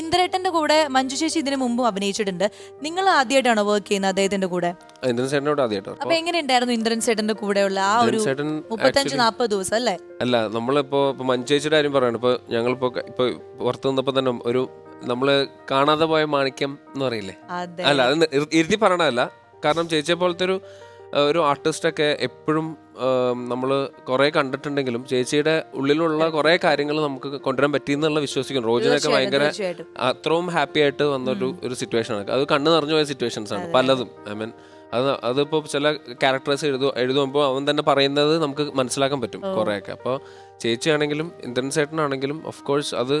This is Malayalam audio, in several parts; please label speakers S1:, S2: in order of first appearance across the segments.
S1: ഇന്ദ്രേട്ടന്റെ കൂടെ മഞ്ജു ചേച്ചി ഇതിനു മുമ്പും അഭിനയിച്ചിട്ടുണ്ട്. നിങ്ങൾ ആദ്യമായിട്ടാണോ വർക്ക് ചെയ്യുന്നത് അദ്ദേഹത്തിന്റെ കൂടെ?
S2: ഇന്ദ്രൻ ചേട്ടനോട് ആദ്യമായിട്ടോ
S1: അപ്പൊ എങ്ങനെയുണ്ടായിരുന്നു ഇന്ദ്രൻ ചേട്ടന്റെ കൂടെയുള്ള ആ ഒരു
S2: ചേട്ടൻ
S1: മുപ്പത്തഞ്ച് നാപ്പത് ദിവസം അല്ലേ?
S2: അല്ല നമ്മളിപ്പോ ഇപ്പൊ മഞ്ചേച്ചിയുടെ കാര്യം പറയണം. ഇപ്പൊ ഞങ്ങളിപ്പോ ഇപ്പൊ പുറത്തു നിന്നപ്പോ തന്നെ ഒരു നമ്മൾ കാണാതെ പോയ മാണിക്യം എന്ന് പറയില്ലേ? അല്ല അത് ഇരുത്തി പറയണല്ല കാരണം ചേച്ചിയെ പോലത്തെ ഒരു ഒരു ആർട്ടിസ്റ്റൊക്കെ എപ്പോഴും നമ്മൾ കുറേ കണ്ടിട്ടുണ്ടെങ്കിലും ചേച്ചിയുടെ ഉള്ളിലുള്ള കുറേ കാര്യങ്ങൾ നമുക്ക് കൊണ്ടുവരാൻ പറ്റിയെന്നുള്ള വിശ്വസിക്കുന്നു. റോജിനൊക്കെ ഭയങ്കര അത്രയും ഹാപ്പി ആയിട്ട് വന്നൊരു ഒരു സിറ്റുവേഷൻ ആണ്. അത് കണ്ണു നിറഞ്ഞു പോയ സിറ്റുവേഷൻസ് ആണ് പലതും. ഐ മീൻ അത് അതിപ്പോൾ ചില ക്യാരക്ടേഴ്സ് എഴുതു എഴുതുമ്പോൾ അവൻ തന്നെ പറയുന്നത് നമുക്ക് മനസ്സിലാക്കാൻ പറ്റും കുറേയൊക്കെ. അപ്പോൾ ചേച്ചിയാണെങ്കിലും ഇന്ദ്രൻ ചേട്ടനാണെങ്കിലും ഓഫ് കോഴ്സ് അത്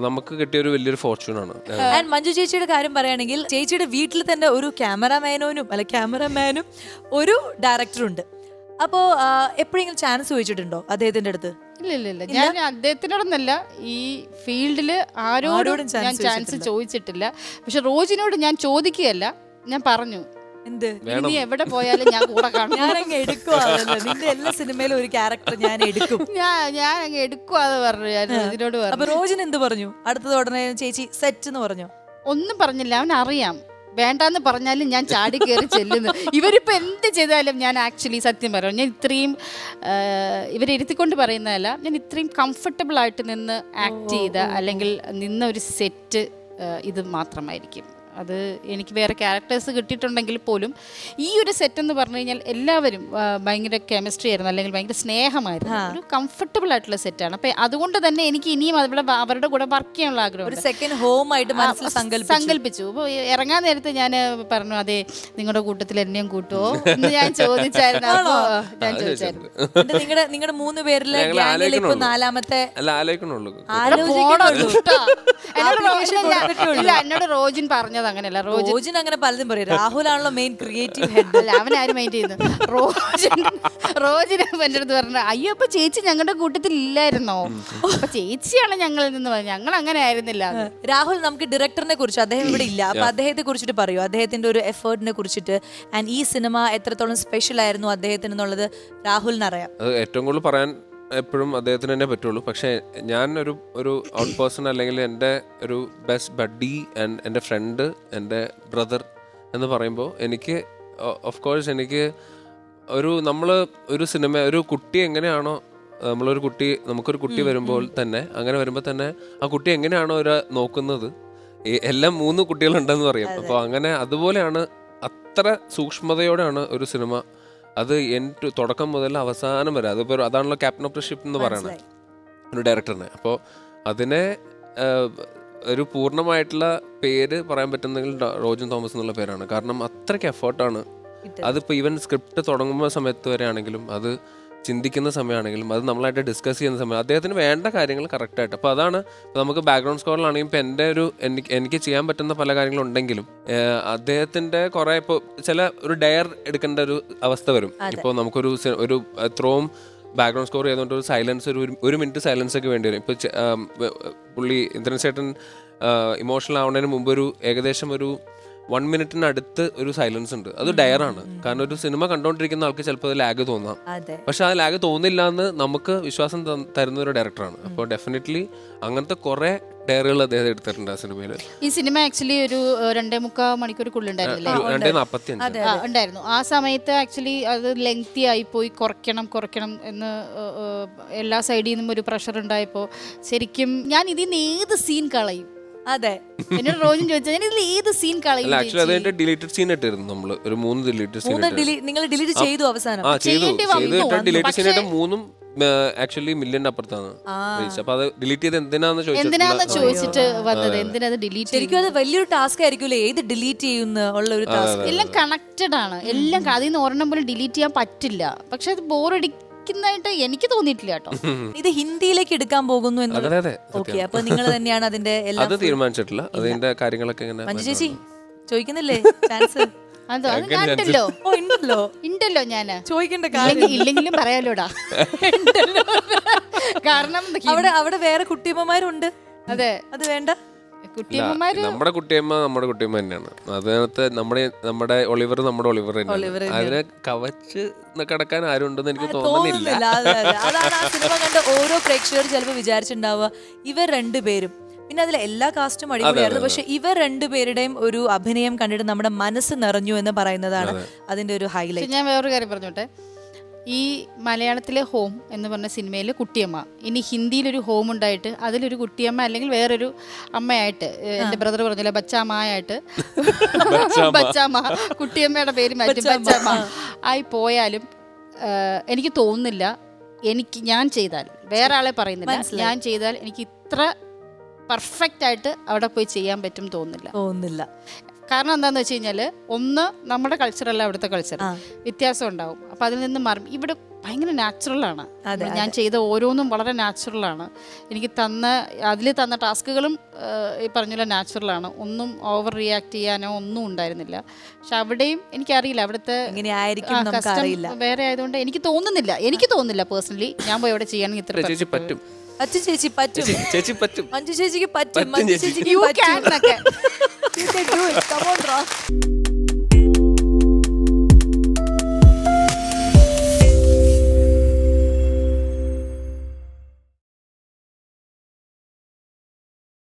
S2: നമുക്ക് കിട്ടിയ ഒരു വലിയൊരു ഫോർച്യൂണാണ്.
S1: ആൻഡ് മഞ്ജു ചേച്ചിയുടെ കാര്യം പറയുകയാണെങ്കിൽ ചേച്ചിയുടെ വീട്ടിൽ തന്നെ ഒരു ക്യാമറാമാനോനും അല്ല ക്യാമറാമാനും ഒരു ഡയറക്ടറും ഉണ്ട്. അപ്പോ എപ്പോഴെങ്കിലും ചാൻസ് ചോദിച്ചിട്ടുണ്ടോ അദ്ദേഹത്തിന്റെ അടുത്ത്?
S3: ഇല്ല ഇല്ല ഇല്ല. ഞാൻ അദ്ദേഹത്തിനോടൊന്നല്ല. ഈ ഫീൽഡിൽ ആരോടും ഞാൻ ചാൻസ്.
S1: ചോദിച്ചിട്ടില്ല.
S3: പക്ഷെ റോജിനോട് ഞാൻ ചോദിക്കുകയല്ല. ഞാൻ പറഞ്ഞു.
S1: എന്ത്?
S3: നീ എവിടെ പോയാലും ഞാൻ കൂടെ കാണും.
S1: ഞാനങ്ങ് എടുക്കുവാണല്ലോ നിന്റെ എല്ലാ സിനിമയിലും ഒരു ക്യാരക്ടർ ഞാൻ എടുക്കും.
S3: ഞാൻ ഞാൻ അങ്ങ് എടുക്കുവാന്ന് പറഞ്ഞു. ഞാൻ ഇതിനോട്
S1: അപ്പൊ
S3: പറഞ്ഞു
S1: റോജിന് എന്ത് പറഞ്ഞു? അടുത്തത് ഉടനെ ചേച്ചി സെറ്റ് എന്ന് പറഞ്ഞു?
S3: ഒന്നും പറഞ്ഞില്ല. അവൻ അറിയാം. വേണ്ടാന്ന് പറഞ്ഞാലും ഞാൻ ചാടി കയറി ചെല്ലുന്നു. ഇവരിപ്പോൾ എന്ത് ചെയ്താലും ഞാൻ ആക്ച്വലി സത്യം പറയാം. ഞാൻ ഇത്രയും ആ, ഇവരെ ഇരുത്തിക്കൊണ്ട് പറയുന്നതല്ല. ഞാൻ ഇത്രയും കംഫർട്ടബിൾ ആയിട്ട് നിന്ന് ആക്ട് ചെയ്ത അല്ലെങ്കിൽ നിന്ന ഒരു സെറ്റ് ഇത് മാത്രമായിരിക്കും. അത് എനിക്ക് വേറെ ക്യാരക്ടേഴ്സ് കിട്ടിയിട്ടുണ്ടെങ്കിൽ പോലും ഈ ഒരു സെറ്റ് എന്ന് പറഞ്ഞു കഴിഞ്ഞാൽ എല്ലാവരും ഭയങ്കര കെമിസ്ട്രി ആയിരുന്നു അല്ലെങ്കിൽ ഭയങ്കര സ്നേഹമായിരുന്നു. ഒരു കംഫർട്ടബിൾ ആയിട്ടുള്ള സെറ്റാണ് അപ്പം അതുകൊണ്ട് തന്നെ എനിക്ക് ഇനിയും അവിടെ അവരുടെ കൂടെ വർക്ക് ചെയ്യാനുള്ള ആഗ്രഹം
S1: ഒരു സെക്കൻഡ് ഹോം ആയിട്ട് സങ്കല്പിച്ചു.
S3: അപ്പോൾ ഇറങ്ങാൻ നേരത്തെ ഞാൻ പറഞ്ഞു അതെ നിങ്ങളുടെ കൂട്ടത്തിൽ എന്നെയും കൂട്ടുമോ എന്ന് ഞാൻ ചോദിച്ചായിരുന്നു. ഞാൻ ചോദിച്ചായിരുന്നു.
S1: നിങ്ങളുടെ നിങ്ങളുടെ മൂന്ന് പേരിലെ ഇപ്പൊ നാലാമത്തെ.
S3: എന്നോട് റോജിൻ Application അങ്ങനെയല്ല. റോജിൻ
S1: റോജിൻ അങ്ങനെ പലതും പറയും. രാഹുലാണല്ലോ മെയിൻ ക്രിയേറ്റീവ് ഹെഡ്
S3: അല്ല അവൻ ആരും മൈൻഡ് ചെയ്യുന്നു റോജിൻ റോജിന് എന്റെ അടുത്ത് പറഞ്ഞു അയ്യോ അപ്പൊ ചേച്ചി ഞങ്ങളുടെ കൂട്ടത്തിൽ ഇല്ലായിരുന്നോ? അപ്പൊ ചേച്ചിയാണ് ഞങ്ങളിൽ നിന്ന് പറഞ്ഞത്. ഞങ്ങൾ അങ്ങനെ ആയിരുന്നില്ല. എന്ന്."
S1: രാഹുൽ നമുക്ക് ഡയറക്ടറിനെ കുറിച്ച് അദ്ദേഹം ഇവിടെ ഇല്ല. അപ്പൊ അദ്ദേഹത്തെ കുറിച്ചിട്ട് പറയൂ. അദ്ദേഹത്തിന്റെ ഒരു എഫേർട്ടിനെ കുറിച്ചിട്ട്. ആൻഡ് ഈ സിനിമ എത്രത്തോളം സ്പെഷ്യൽ ആയിരുന്നു അദ്ദേഹത്തിന് എന്നുള്ളത് രാഹുലിന് അറിയാം.
S2: അത് ഏറ്റവും കൂടുതൽ പറയാൻ എപ്പോഴും അദ്ദേഹത്തിന് തന്നെ പറ്റുള്ളൂ. പക്ഷേ ഞാൻ ഒരു ഒരു ഔട്ട് പേഴ്സൺ അല്ലെങ്കിൽ എന്റെ ഒരു ബെസ്റ്റ് ബഡ്ഡി ആൻഡ് എന്റെ ഫ്രണ്ട് എന്റെ ബ്രദർ എന്ന് പറയുമ്പോൾ എനിക്ക് ഓഫ് കോഴ്സ് എനിക്ക് ഒരു നമ്മൾ ഒരു സിനിമ ഒരു കുട്ടി എങ്ങനെയാണോ നമ്മളൊരു കുട്ടി നമുക്കൊരു കുട്ടി വരുമ്പോൾ തന്നെ അങ്ങനെ വരുമ്പോൾ തന്നെ ആ കുട്ടി എങ്ങനെയാണോ ഒരു നോക്കുന്നത് എല്ലാം മൂന്ന് കുട്ടികളുണ്ടെന്ന് പറയും. അപ്പോൾ അങ്ങനെ അതുപോലെയാണ് അത്ര സൂക്ഷ്മതയോടെയാണ് ഒരു സിനിമ അത് എൻ ടു തുടക്കം മുതൽ അവസാനം വരെ. അതിപ്പോൾ അതാണല്ലോ ക്യാപ്റ്റൻ ഓഫ് ദ ഷിപ്പ് എന്ന് പറയുന്നത് ഒരു ഡയറക്ടറിന് അപ്പോൾ അതിനെ ഒരു പൂർണമായിട്ടുള്ള പേര് പറയാൻ പറ്റുന്നെങ്കിൽ റോജൻ തോമസ് എന്നുള്ള പേരാണ്. കാരണം അത്രയ്ക്ക് എഫേർട്ടാണ് അതിപ്പോൾ ഈവൻ സ്ക്രിപ്റ്റ് തുടങ്ങുമ്പോൾ സമയത്ത് വരെ ആണെങ്കിലും അത് ചിന്തിക്കുന്ന സമയമാണെങ്കിലും അത് നമ്മളായിട്ട് ഡിസ്കസ് ചെയ്യുന്ന സമയം അദ്ദേഹത്തിന് വേണ്ട കാര്യങ്ങൾ കറക്റ്റായിട്ട് അപ്പോൾ അതാണ് നമുക്ക് ബാക്ക്ഗ്രൗണ്ട് സ്കോറിലാണെങ്കിൽ ഇപ്പോൾ എന്റെ ഒരു എനിക്ക് എനിക്ക് ചെയ്യാൻ പറ്റുന്ന പല കാര്യങ്ങളുണ്ടെങ്കിലും അദ്ദേഹത്തിന്റെ കുറേ ഇപ്പോൾ ചില ഒരു ഡയർ എടുക്കേണ്ട ഒരു അവസ്ഥ വരും. ഇപ്പോൾ നമുക്കൊരു ഒരു ത്രോം ബാക്ക്ഗ്രൗണ്ട് സ്കോർ ചെയ്തുകൊണ്ട് ഒരു സൈലൻസ് ഒരു ഒരു മിനിറ്റ് സൈലൻസ് ഒക്കെ വേണ്ടി വരും. ഇപ്പോൾ പുള്ളി ഇന്ദ്രൻ ചേട്ടൻ ഇമോഷണൽ ആവുന്നതിന് മുമ്പ് ഒരു ഏകദേശം ഒരു വൺ മിനിറ്റിനടുത്ത് ഒരു സൈലൻസ് ഉണ്ട്. അത് ഡയറാണ് കാരണം ഒരു സിനിമ കണ്ടോണ്ടിരിക്കുന്ന ആൾക്ക് ചിലപ്പോൾ അത് ലാഗ് തോന്നാം.
S1: അതെ.
S2: പക്ഷെ ആ ലാഗ് തോന്നില്ല എന്ന് നമുക്ക് വിശ്വാസം തരുന്ന ഒരു ഡയറക്ടറാണ് അപ്പോൾ ഡെഫിനറ്റ്ലി അങ്ങനത്തെ കുറെ ഡയറികൾ അദ്ദേഹം എടുത്തിട്ടുണ്ട് ആ സിനിമയിൽ
S3: ഈ സിനിമ ആക്ച്വലി ഒരു രണ്ടേ മുക്കാൽ ആ, ഉണ്ടായിരുന്നു. ആ സമയത്ത് ആക്ച്വലി അത് ലെങ്തി ആയി പോയി കുറയ്ക്കണം കുറയ്ക്കണം എന്ന് എല്ലാ സൈഡിൽ നിന്നും ഒരു പ്രഷർ ഉണ്ടായപ്പോൾ ശരിക്കും ഞാൻ ഇതിൽ നിന്ന് ഏത് സീൻ കളയും?
S1: അതെ.
S3: എന്നോട് റോജൻ ചോദിച്ചാൽ ഞാൻ ഇതിൽ ഏത് സീൻ കളയും
S2: അല്ല ആക്ച്വലി
S3: ചേച്ചി?
S2: അതിന്റെ ഡിലീറ്റഡ് സീൻ ഇട്ടിരുന്നു നമ്മൾ. ഒരു മൂന്ന് ഡിലീറ്റഡ് സീൻ
S1: മൂന്ന് ഡിലീറ്റ് നിങ്ങൾ ഡിലീറ്റ് ചെയ്തു അവസാനം.
S2: ആ ചെയ്തു.
S3: ചെയ്യേണ്ടി വന്നു,
S2: ചെയ്തിട്ട്
S3: വന്നു.
S2: സീൻ ഇട്ട് മൂന്നും ആക്ച്വലി മില്യന്റെ അപ്പുറത്താണ് reached. അപ്പൊ അത് ഡിലീറ്റ് ചെയ്ത് എന്തിനാന്ന്
S3: എന്തിനാന്ന്
S2: ചോദിച്ചിട്ടുള്ള
S3: ചോദിച്ചിട്ട് വന്നത്? എന്തിനാ അത് ഡിലീറ്റ്
S1: ശരിക്കും അത് വലിയൊരു ടാസ്ക് ആയിരിക്കുമല്ലേ? ഏത് ഡിലീറ്റ് ചെയ്യുന്ന ഉള്ള ഒരു ടാസ്ക്
S3: എല്ലാം കണക്റ്റഡ് ആണ്. എല്ലാം ക- അതിൽ നിന്ന് ഒരെണ്ണം പോലും ഡിലീറ്റ് ചെയ്യാൻ പറ്റില്ല. പക്ഷെ അത് ബോറടിക്കുന്നതായിട്ട് എനിക്ക് തോന്നിയിട്ടില്ല കേട്ടോ.
S1: ഇത് ഹിന്ദിയിലേക്ക് എടുക്കാൻ പോകുന്നു എന്ന്
S2: അതെ അതെ
S1: ഓക്കെ അപ്പൊ നിങ്ങൾ തന്നെയാണ് അതിന്റെ എല്ലാം
S2: അത് തീരുമാനിച്ചിട്ടില്ല. അതിന്റെ കാര്യങ്ങളൊക്കെ ഇങ്ങനെ
S1: മഞ്ജു ചേച്ചി ചോദിക്കുന്നില്ലേ? ചാൻസ്
S3: അതോ അത്
S1: ഓ ഉണ്ടല്ലോ.
S3: ഉണ്ടല്ലോ ഞാൻ.
S1: ചോദിക്കേണ്ട കാര്യം
S3: ഇല്ലെങ്കിലും പറയാലോടാ. ഉണ്ടല്ലോ. കാരണം ഹി-
S1: അവിടെ അവിടെ വേറെ കുട്ടിയമ്മമാരുണ്ട്.
S3: അതെ.
S1: അത് വേണ്ട.
S3: കുട്ടിയമ്മമാര്
S2: നമ്മുടെ കുട്ടിയമ്മ നമ്മുടെ കുട്ടിയമ്മ തന്നെയാണ്. അതിനകത്ത് നമ്മുടെ നമ്മുടെ ഒളിവർ നമ്മുടെ ഒളിവർ
S1: ഒളിവർ
S2: തന്നെയാണ്. അതിനെ കവച്ച് കിടക്കാൻ ആരും ഉണ്ടെന്ന് എനിക്ക് തോന്നുന്നില്ല.
S1: തോന്നുന്നില്ല. അതെ, അതെ. അതാണ് ആ സിനിമ കണ്ട ഓരോ പ്രേക്ഷകർ ചിലപ്പോൾ വിചാരിച്ചിട്ടുണ്ടാവുക ഇവർ രണ്ടുപേരും പിന്നെ അതിലെ എല്ലാ കാസ്റ്റും അടിപൊളിയായിരുന്നു. പക്ഷെ ഇവർ രണ്ടുപേരുടെയും ഒരു അഭിനയം കണ്ടിട്ട് നമ്മുടെ മനസ്സ് നിറഞ്ഞു എന്ന് പറയുന്നതാണ് അതിന്റെ ഒരു ഹൈലൈറ്റ്
S3: ഞാൻ വേറൊരു കാര്യം പറഞ്ഞോട്ടെ? ഈ മലയാളത്തിലെ ഹോം എന്ന് പറഞ്ഞ സിനിമയിൽ കുട്ടിയമ്മ. ഇനി ഹിന്ദിയിലൊരു ഹോം ഉണ്ടായിട്ട് അതിലൊരു കുട്ടിയമ്മ അല്ലെങ്കിൽ വേറൊരു അമ്മയായിട്ട് എന്റെ ബ്രദർ പറഞ്ഞില്ല ബച്ചാമ്മയായിട്ട് ബച്ചാമ്മ. കുട്ടിയമ്മയുടെ പേര് മാറ്റി ബച്ചാമ്മ. ആയി പോയാലും എനിക്ക് തോന്നുന്നില്ല എനിക്ക് ഞാൻ ചെയ്താൽ വേറെ ആളെ പറയുന്നില്ല ഞാൻ ചെയ്താൽ എനിക്ക് ഇത്ര പെർഫെക്റ്റ് ആയിട്ട് അവിടെ പോയി ചെയ്യാൻ പറ്റും തോന്നുന്നില്ല.
S1: തോന്നുന്നില്ല.
S3: കാരണം എന്താണെന്ന് വെച്ച് കഴിഞ്ഞാൽ ഒന്ന് നമ്മുടെ കൾച്ചറല്ല അവിടുത്തെ കൾച്ചർ വ്യത്യാസം ഉണ്ടാവും. അപ്പം അതിൽ നിന്ന് മാറും. ഇവിടെ ഭയങ്കര നാച്ചുറലാണ് ഞാൻ ചെയ്ത ഓരോന്നും വളരെ നാച്ചുറലാണ് എനിക്ക് തന്ന അതിൽ തന്ന ടാസ്കുകളും ഈ പറഞ്ഞ നാച്ചുറലാണ് ഒന്നും ഓവർ റിയാക്ട് ചെയ്യാനോ ഒന്നും ഉണ്ടായിരുന്നില്ല. പക്ഷെ അവിടെയും എനിക്കറിയില്ല അവിടുത്തെ വേറെ ആയതുകൊണ്ട് എനിക്ക് തോന്നുന്നില്ല. എനിക്ക് തോന്നുന്നില്ല പേഴ്സണലി ഞാൻ പോയി അവിടെ ചെയ്യണമെങ്കിൽ ഇത്ര
S2: പറ്റും.
S1: അച്ഛൻ ചേച്ചി പറ്റും.
S2: ചേച്ചി പറ്റും.
S1: മഞ്ജു ചേച്ചിക്ക് പറ്റും. മഞ്ജു ചേച്ചിക്ക്
S3: യു
S1: പറ്റും.
S3: can എന്നൊക്കെ.
S1: you can do it. Come on, Ross.